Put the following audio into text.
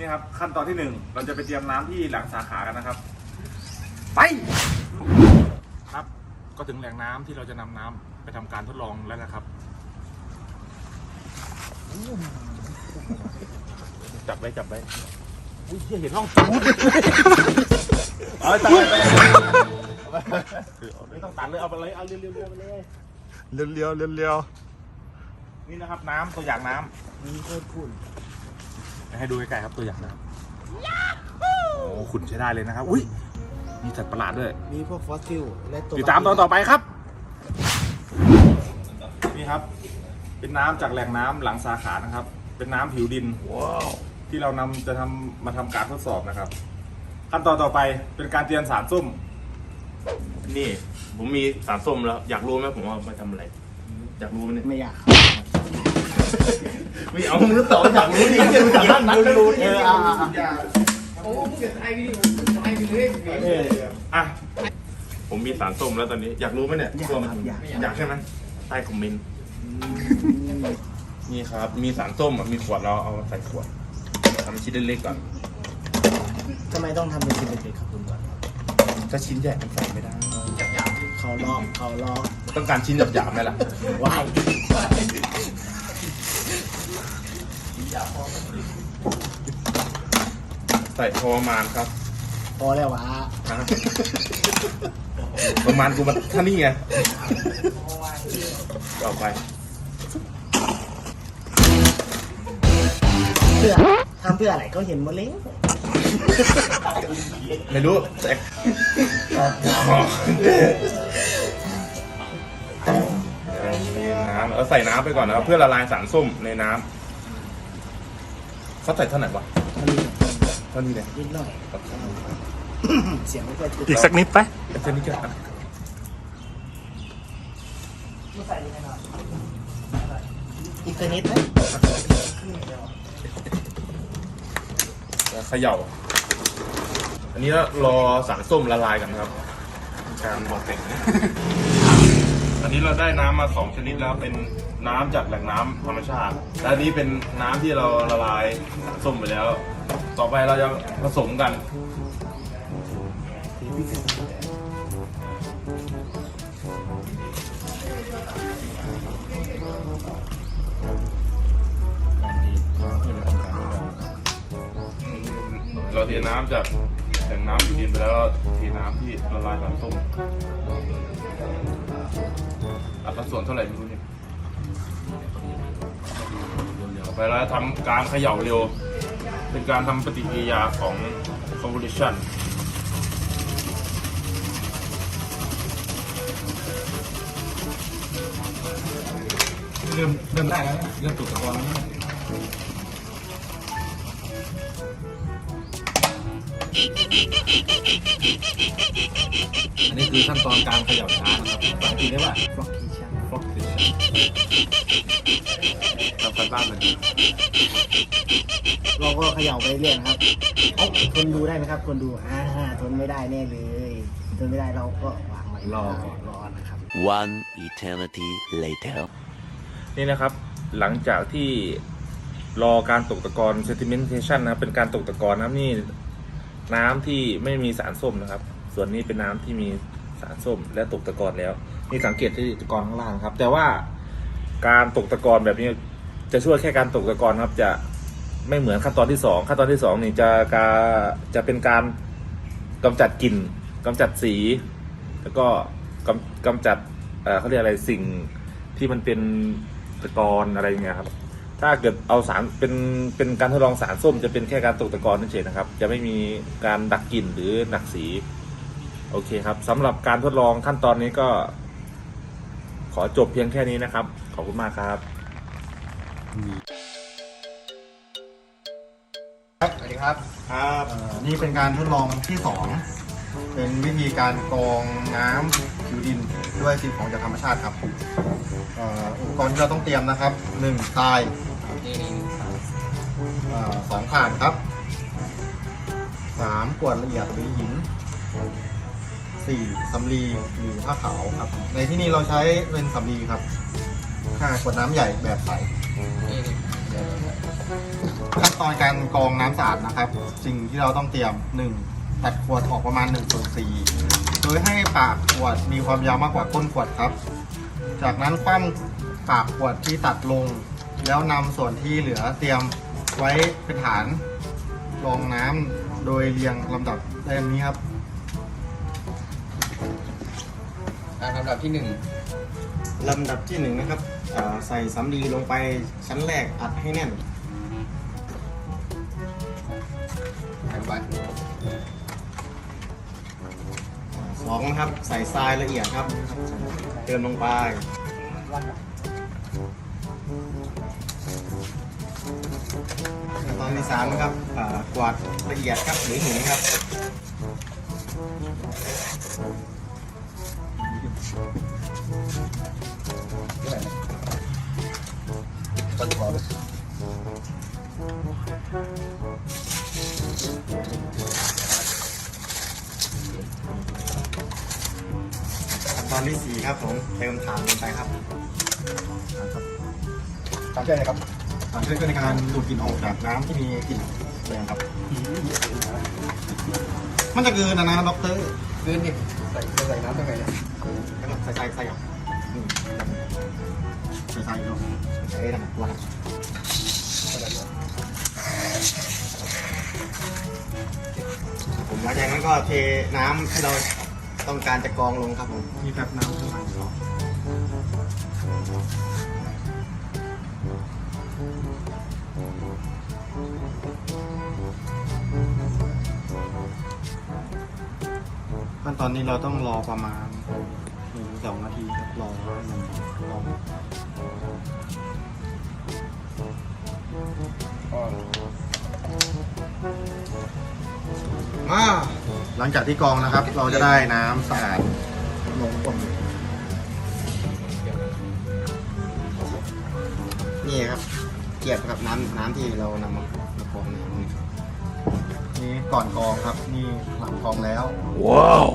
นี่ครับขั้นตอนที่หนึ่งเราจะไปเตรียมน้ำที่หลังสาขากันนะครับ ไปครับ ก็ถึงแหล่งน้ำที่เราจะนำน้ำไปทำการทดลองแล้วนะครับจับไว้จับไว้อุ้ยเหี้ยเห็นร่องจูดเอาตัดเลยไม่ต้องตัดเลยเอาไปเลยเอาเรียวๆไปเลยเลี้ยวเลี้ยวเลี้ยวเลี้ยวนี่นะครับน้ำตัวอย่างน้ำนี่โคตรขุ่น ให้ดูใกล้ๆครับตัวอย่างน้ำโอ้ขุนใช้ได้เลยนะครับ อุ้ยมีสัตว์ประหลาดด้วยมีพวกฟอสซิลและตัวติดตามตอนต่อไปครับ นี่ครับ เป็นน้ำจากแหล่งน้ำหลังสาขานะครับ เป็นน้ำผิวดินที่เรานำจะทำมาทำการทดสอบนะครับ ขั้นตอนต่อไปเป็นการเตรียมสารส้ม นี่ ผมมีสารส้มแล้ว อยากรู้ไหมผมเอาไปทำอะไร อยากรู้ไหมเนี่ยไม่อยาก ไม่เอามึงก็ตออยากรู้ดิเนี่ยมึงจากนั้นนั้นรู้เอออะอะอะเอออะผมมีสารส้มแล้วตอนนี้ อยากรู้ไหมเนี่ยอยากส้มครับอยากอยากใช่ไหมใต้คอมเมนต์นี่ครับ มีสารส้มอะมีขวดเราเอามาใส่ขวดทำชิ้นเล็กๆก่อนทำไมต้องทำเป็นชิ้นเล็กๆครับคุณก่อนถ้าชิ้นใหญ่มันใส่ไม่ได้เขาลอกเขาลอกต้องการชิ้นหยาบๆไหมล่ะว้าย ใส่พอประมาณครับพอแล้ววะฮะประมาณกูมันเท่านี้ไงต่อไปเพื่อทำเพื่ออะไรก็เห็นหมดเลยไม่รู้แต่น้ำเอาใส่น้ำไปก่อนนะครับเพื่อละลายสารส้มในน้ำ เขาใส่เท่าไหร่วะเท่านี้เลยนิดหน่อยเสียงไม่ค่อยถูกอีกสักนิดไปเท่านี้ก็อะอีกสักนิดไหมเขย่า อันนี้ก็รอสารส้มละลายกันนะครับการบอกแต่ง อันนี้เราได้น้ำมาสองชนิดแล้วเป็นน้ำจากแหล่งน้ำธรรมชาติและอันนี้เป็นน้ำที่เราละลายส้มไปแล้ว ต่อไปเราจะผสมกันเราเทน้ำจากแหล่งน้ำอยู่ดินไปแล้วเทน้ำที่ละลายสารส้ม อัตราส่วนเท่าไหร่ไม่รู้เนี่ยต่อไปเราจะทำการเขย่าเร็ว เป็นการทำปฏิกิริยาของ convolution เริ่มเริ่มได้แล้วเริ่มตุกตะกอนแล้ว อันนี้คือขั้นตอนการเขย่าช้านะครับบางกฤษเรียกว่าฟล็อกกี้ชั่น frogation ทำการบ้านมันดีเราก็เขย่าไปเรื่อยนะครับเอ้าทนดูได้ไหมครับคนดูอ่าทนไม่ได้แน่เลยทนไม่ได้เราก็วางไว้รอก่อนรอนะครับ One eternity later. นี่นะครับหลังจากที่รอการตกตะกอน sedimentation นะครับเป็นการตกตะกอนนะครับนี่ น้ำที่ไม่มีสารส้มนะครับ ส่วนนี้เป็นน้ำที่มีสารส้มและตกตะกอนแล้วนี่สังเกตที่ตะกอนข้างล่างครับ แต่ว่าการตกตะกอนแบบนี้จะช่วยแค่การตกตะกอนครับ จะไม่เหมือนขั้นตอนที่สองขั้นตอนที่สองนี่จะกาจะเป็นการกำจัดกลิ่นกำจัดสี แล้วก็กำกำจัดเขาเรียกอะไรสิ่งที่มันเป็นตะกอนอะไรเงี้ยครับ ถ้าเกิดเอาสารเป็นเป็นการทดลองสารส้มจะเป็นแค่การตกตะกอนเฉยๆนะครับ จะไม่มีการดักกลิ่นหรือหนักสี โอเคครับสำหรับการทดลองขั้นตอนนี้ก็ ขอจบเพียงแค่นี้นะครับ ขอบคุณมากครับสวัสดีครับครับเอ่อนี่เป็นการทดลองที่สองเป็นวิธีการกรองน้ำผิวดินด้วยสิ่งของจากธรรมชาติครับเอ่ออุปกรณ์ที่เราต้องเตรียมนะครับหนึ่งทรายเอ่อ สองถ่านครับสามกวดละเอียดหรือหินสี่สำลีหรือผ้าขาวครับ ในที่นี้เราใช้เป็นสำลีครับห้ากวดน้ำใหญ่แบบใสขั้นตอนการกรองน้ำสะอาดนะครับ สิ่งที่เราต้องเตรียม 1. ตัดขวดออกประมาณ1ส่วน4โดยให้ปากขวดมีความยาวมากกว่าก้นขวดครับ จากนั้นคว่ำปากขวดที่ตัดลง แล้วนำส่วนที่เหลือเตรียมไว้เป็นฐานรองน้ำโดยเรียงลำดับดังนี้ครับลำดับที่หนึ่งลำดับที่หนึ่งนะครับอ่าใส่สำลีลงไปชั้นแรกอัดให้แน่น แผ่นใบสองนะครับใส่ทรายละเอียดครับ เติมลงไป ที่สามนะครับกวาดละเอียดครับหรือหินครับต้นขอเลยขั้นตอนที่สี่ครับผมเติมถ่านลงไปครับตามช่วยนะครับ ถ่านช่วยในการดูดกลิ่นออกจากน้ำที่มีกลิ่นแรงครับ มันจะเกินนะนะด็อกเตอร์คืนดิใส่ใส่น้ำตรงไหนเนี่ยใส่ใส่ใส่อะอืมใส่ใส่ลงใส่ได้นะตัวนะผมหลังจากนั้นก็เทน้ำที่เราต้องการจะกรองลงครับผมนี่ครับน้ำข้างหลังเรา ขั้นตอนนี้เราต้องรอประมาณหนึ่งสองนาทีครับรอห้มันรอมาหลังจากที่กรองนะครับ เราจะได้น้ำสะอาดลงก้นนี่ครับ เกียบกับน้ำน้ำที่เรานำมามากรองน้ำนี่นี่ก่อนกรองครับ นี่หลังกรองแล้ว Wow.